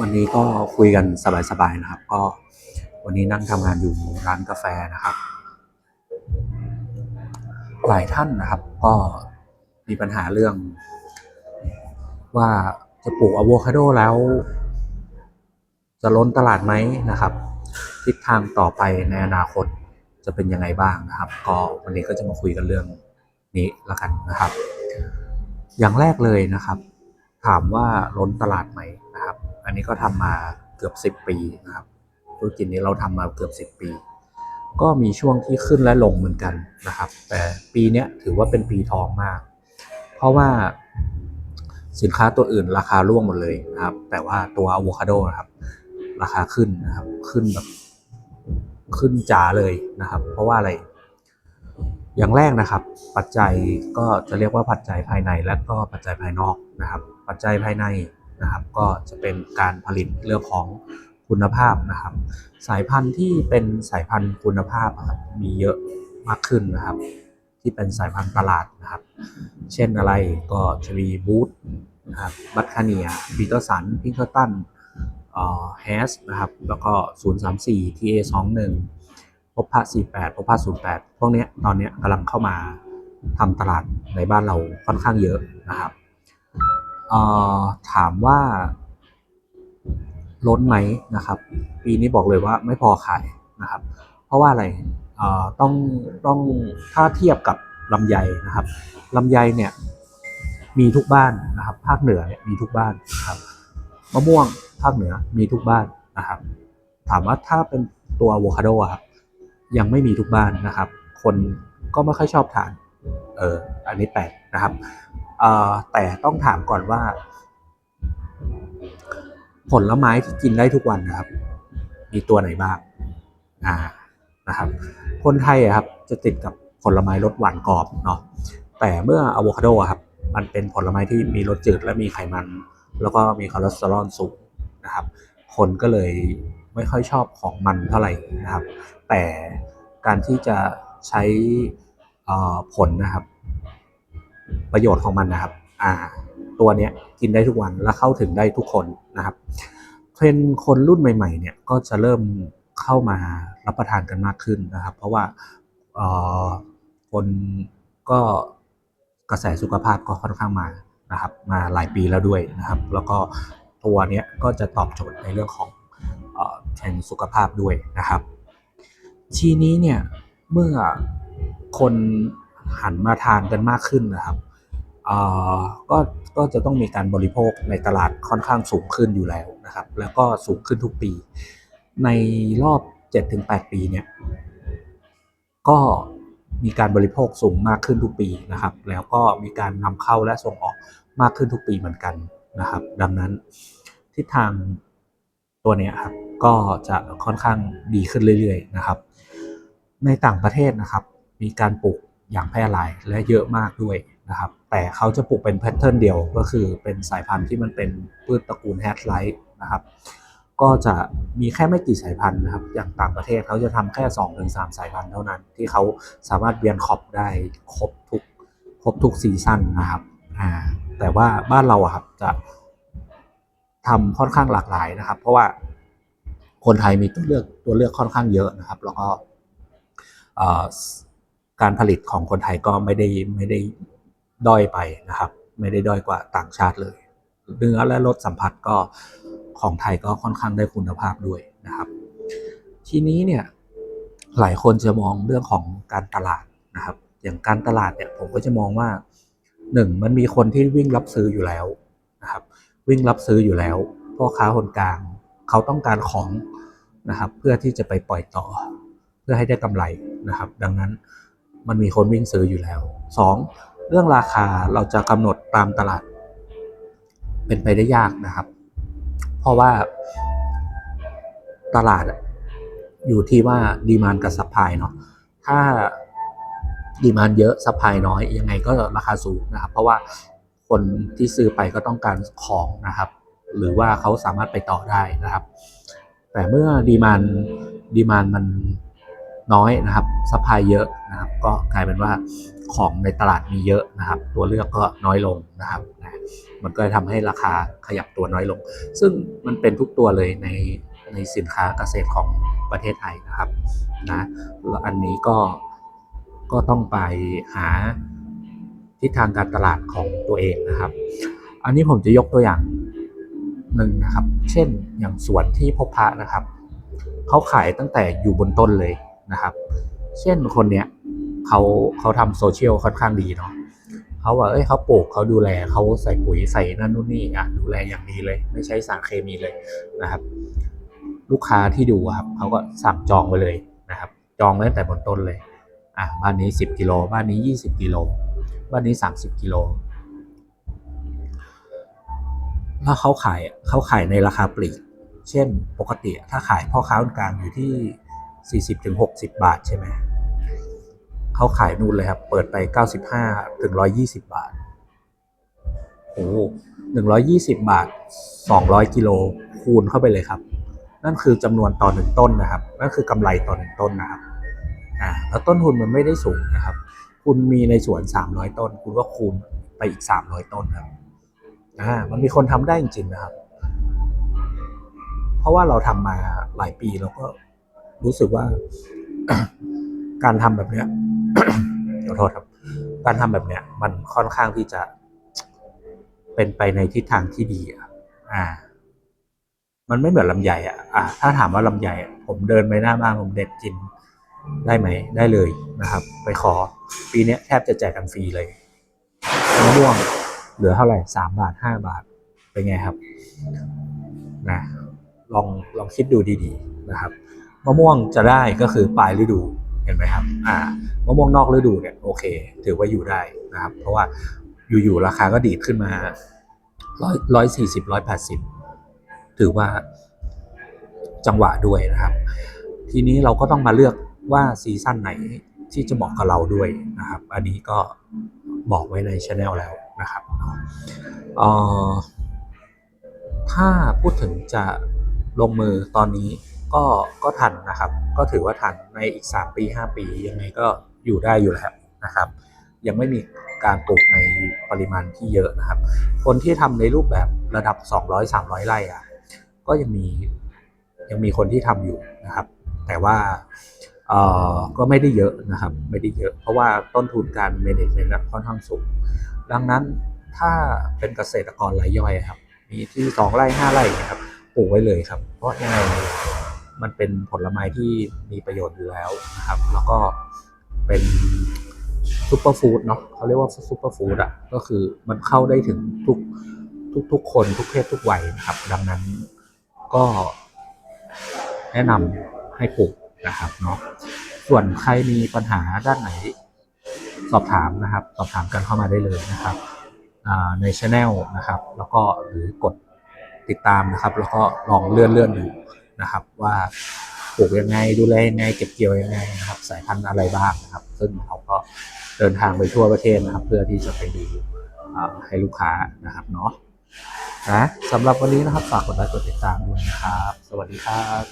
วันนี้ก็คุยกันสบายๆนะครับ ก็วันนี้นั่งทำงานอยู่ร้านกาแฟนะครับ หลายท่านนะครับ ก็มีปัญหาเรื่อง ว่าจะปลูกอะโวคาโดแล้ว จะล้นตลาดไหมนะครับ ทิศทางต่อไปในอนาคตจะเป็นยังไงบ้างนะครับ ก็วันนี้ก็จะมาคุยกันเรื่องนี้ละกันนะครับ อย่างแรกเลยนะครับ ถามว่าล้นตลาดไหม นะครับอันนี้ก็ทำมาเกือบ 10 ปีนะครับ ธุรกิจนี้เราทำมาเกือบ 10 ปี ก็มีช่วงที่ขึ้นและลงเหมือนกันนะครับ แต่ปีนี้ถือว่าเป็นปีทองมาก เพราะว่าสินค้าตัวอื่นราคาร่วงหมดเลยนะครับ แต่ว่าตัวอะโวคาโดนะครับ ราคาขึ้นนะครับ ขึ้นแบบขึ้นจ๋าเลยนะครับ เพราะว่าอะไร อย่างแรกนะครับ ปัจจัยก็จะเรียกว่าปัจจัยภายในและก็ปัจจัยภายนอกนะครับ ปัจจัยภายใน นะครับ ก็จะเป็นการผลิตเรื่องของคุณภาพนะครับ สายพันธุ์ที่เป็นสายพันธุ์คุณภาพอะครับมีเยอะมากขึ้นนะครับ ที่เป็นสายพันธุ์ตลาดนะครับ เช่นอะไรก็จะมีบูธนะครับบัตคาเนียปีเตอร์สันพิงเ e อร์ตันแฮสนะครับ แล้วก็ 034 TA 21 พบพระ48 พบพระ08 พวกนี้ตอนนี้กำลังเข้ามาทำตลาดในบ้านเราค่อนข้างเยอะนะครับ เอ่อถามว่าล้นไหมนะครับ ปีนี้บอกเลยว่าไม่พอขายนะครับ เพราะว่าอะไรเอ่อต้องต้องถ้าเทียบกับลำไยนะครับลำไยเนี่ยมีทุกบ้านนะครับ ภาคเหนือเนี่ยมีทุกบ้านนะครับมะม่วงภาคเหนือมีทุกบ้านนะครับ ถามว่าถ้าเป็นตัวอะโวคาโดครับยังไม่มีทุกบ้านนะครับ คนก็ไม่ค่อยชอบทานเอออันนี้แปลกนะครับ แต่ต้องถามก่อนว่า ผลไม้ที่กินได้ทุกวันนะครับ มีตัวไหนบ้างอ่านะครับ คนไทยอะครับจะติดกับผลไม้รสหวานกรอบเนาะแต่เมื่ออะโวคาโดครับมันเป็นผลไม้ที่มีรสจืดและมีไขมัน แล้วก็มีคอเลสเตอรอลสูงนะครับ คนก็เลยไม่ค่อยชอบของมันเท่าไหร่นะครับ แต่การที่จะใช้ผลนะครับ ประโยชน์ของมันนะครับ อ่า ตัวเนี้ยกินได้ทุกวันและเข้าถึงได้ทุกคนนะครับ เทรนคนรุ่นใหม่ ๆ เนี่ยก็จะเริ่มเข้ามารับประทานกันมากขึ้นนะครับ เพราะว่าเออคนก็กระแสสุขภาพก็ค่อนข้างมานะครับ มาหลายปีแล้วด้วยนะครับ แล้วก็ตัวเนี้ยก็จะตอบโจทย์ในเรื่องของเทรนสุขภาพด้วยนะครับ ทีนี้เนี่ยเมื่อคน หันมาทานกันมากขึ้นนะครับก็ก็จะต้องมีการบริโภคในตลาดค่อนข้างสูงขึ้นอยู่แล้วนะครับ แล้วก็สูงขึ้นทุกปี ในรอบ 7-8 ปีเนี่ยก็มีการบริโภคสูงมากขึ้นทุกปีนะครับ แล้วก็มีการนำเข้าและส่งออกมากขึ้นทุกปีเหมือนกันนะครับ ดังนั้นทิศทางตัวนี้ครับก็จะค่อนข้างดีขึ้นเรื่อยๆนะครับ ในต่างประเทศนะครับ มีการปลูก อย่างแพร่หลายและเยอะมากด้วยนะครับ แต่เขาจะปลูกเป็นแพทเทิร์นเดียวก็คือเป็นสายพันธุ์ที่มันเป็นพืชตระกูลแฮชไลท์นะครับ ก็จะมีแค่ไม่กี่สายพันธุ์นะครับ อย่างต่างประเทศเขาจะทำแค่2อถึงสสายพันธุ์เท่านั้น ที่เขาสามารถเบียนขอบได้ครบทุกครบทุกซีซั่นนะครับอ่าแต่ว่าบ้านเราอะครับจะทำค่อนข้างหลากหลายนะครับ เพราะว่าคนไทยมีตัวเลือกตัวเลือกค่อนข้างเยอะนะครับ แล้วก็ การผลิตของคนไทยก็ไม่ได้ไม่ได้ด้อยไปนะครับ ไม่ได้ด้อยกว่าต่างชาติเลยเนื้อและรสสัมผัสก็ของไทยก็ค่อนข้างได้คุณภาพด้วยนะครับ ทีนี้เนี่ยหลายคนจะมองเรื่องของการตลาดนะครับ อย่างการตลาดเนี่ยผมก็จะมองว่าหนึ่งมันมีคนที่วิ่งรับซื้ออยู่แล้วนะครับ วิ่งรับซื้ออยู่แล้วพ่อค้าคนกลางเขาต้องการของนะครับ เพื่อที่จะไปปล่อยต่อ เพื่อให้ได้กำไรนะครับ ดังนั้น มันมีคนวิ่งซื้ออยู่แล้วสองเรื่องราคาเราจะกำหนดตามตลาด เป็นไปได้ยากนะครับ เพราะว่าตลาดอะอยู่ที่ว่าดีมานกับซัพพลายเนาะถ้าดีมานเยอะซัพพลายน้อย ยังไงก็ราคาสูงนะครับ เพราะว่าคนที่ซื้อไปก็ต้องการของนะครับ หรือว่าเขาสามารถไปต่อได้นะครับ แต่เมื่อดีมานดีมานมัน น้อยนะครับซัพพลายเยอะนะครับ ก็กลายเป็นว่าของในตลาดมีเยอะนะครับ ตัวเลือกก็น้อยลงนะครับนะมันก็เลยทำให้ราคาขยับตัวน้อยลง ซึ่งมันเป็นทุกตัวเลยในในสินค้าเกษตรของประเทศไทยนะครับนะแล้วอันนี้ก็ก็ต้องไปหาทิศทางการตลาดของตัวเองนะครับ อันนี้ผมจะยกตัวอย่างหนึ่งนะครับ เช่นอย่างสวนที่พบพระนะครับ เขาขายตั้งแต่อยู่บนต้นเลย นะครับ เช่นคนเนี้ยเขาเขาทำโซเชียลค่อนข้างดีเนาะเขาว่าเอ้ยเขาปลูกเขาดูแลเขาใส่ปุ๋ยใส่นั่นนู่นนี่อะดูแลอย่างดีเลย ไม่ใช้สารเคมีเลยนะครับ ลูกค้าที่ดูครับเขาก็สั่งจองไว้เลยนะครับ จองไว้ตั้งแต่บนต้นเลยอะบ้านนี้ 10กิโลบ้านนี้ 20กิโลบ้านนี้ 30กิโลแล้วเขาขายเขาขายในราคาปลีก เช่นปกติถ้าขายพ่อค้าคนกลางอยู่ที่ 40ถึง60 บาทใช่ไหมเขาขายนู่นเลยครับ เปิดไป 95ถึง120 บาทโอ้120บาท200กิโลคูณเข้าไปเลยครับ นั่นคือจำนวนต่อหนึ่งต้นนะครับ นั่นคือกำไรต่อหนึ่งต้นนะครับอ่าแล้วต้นทุนมันไม่ได้สูงนะครับ คุณมีในสวน300ต้น คุณก็คูณไปอีก300ต้นครับอ่ามันมีคนทำได้จริงๆนะครับ เพราะว่าเราทำมาหลายปีเราก็ รู้สึกว่า การทำแบบเนี้ยขอโทษครับ การทำแบบเนี้ย มันค่อนข้างที่จะเป็นไปในทิศทางที่ดีอะอ่ามันไม่เหมือนลำไยอะอ่าถ้าถามว่าลำไยอะผมเดินไปหน้าบ้านผมเด็ดกินได้ไหม ได้เลยนะครับ ไปขอ ปีนี้แทบจะแจกกันฟรีเลยมะม่วงเหลือเท่าไหร่สามบาทห้าบาท เป็นไงครับนะลองลองคิดดูดีๆนะครับ มะม่วงจะได้ก็คือปลายฤดูเห็นไหมครับอ่ามะม่วงนอกฤดูเนี่ยโอเค ถือว่าอยู่ได้นะครับ เพราะว่าอยู่ๆราคาก็ดีดขึ้นมาร้อยร้อยสี่สิบร้อยแปดสิบถือว่าจังหวะด้วยนะครับ ทีนี้เราก็ต้องมาเลือกว่าซีซั่นไหนที่จะเหมาะกับเราด้วยนะครับ อันนี้ก็บอกไว้ในช anel แล้วนะครับออถ้าพูดถึงจะลงมือตอนนี้ ก็ก็ทันนะครับ ก็ถือว่าทันในอีก 3 ปี 5 ปี ยังไงก็อยู่ได้อยู่แล้วนะครับ ยังไม่มีการปลูกในปริมาณที่เยอะนะครับ คนที่ทำในรูปแบบระดับ 200-300 ไร่อะก็ยังมียังมีคนที่ทำอยู่นะครับ แต่ว่าเอ่อก็ไม่ได้เยอะนะครับ ไม่ได้เยอะ เพราะว่าต้นทุนการ management อะค่อนข้างสูง ดังนั้นถ้าเป็นเกษตรกรรายย่อยครับ มีที่สองไร่ห้าไร่นะครับปลูกไว้เลยครับ เพราะยังไง มันเป็นผลไม้ที่มีประโยชน์อยู่แล้วนะครับ แล้วก็เป็นซูเปอร์ฟู้ดเนาะเขาเรียกว่าซูเปอร์ฟู้ดอะก็คือมันเข้าได้ถึงทุกทุกทุกคนทุกเพศทุกวัยนะครับ ดังนั้นก็แนะนำให้ปลูกนะครับเนาะส่วนใครมีปัญหาด้านไหน สอบถามนะครับ สอบถามกันเข้ามาได้เลยนะครับในช anel นะครับ แล้วก็หรือกดติดตามนะครับ แล้วก็ลองเลื่อนเลื่อนดู นะครับ ว่าปลูกยังไงดูแลยังไงเก็บเกี่ยวยังไงนะครับ สายพันธุ์อะไรบ้างนะครับ ซึ่งเขาก็เดินทางไปทั่วประเทศนะครับ เพื่อที่จะไปดูให้ลูกค้านะครับเนาะนะสำหรับวันนี้นะครับฝากกดไลค์กดติดตามด้วยนะครับ สวัสดีครับ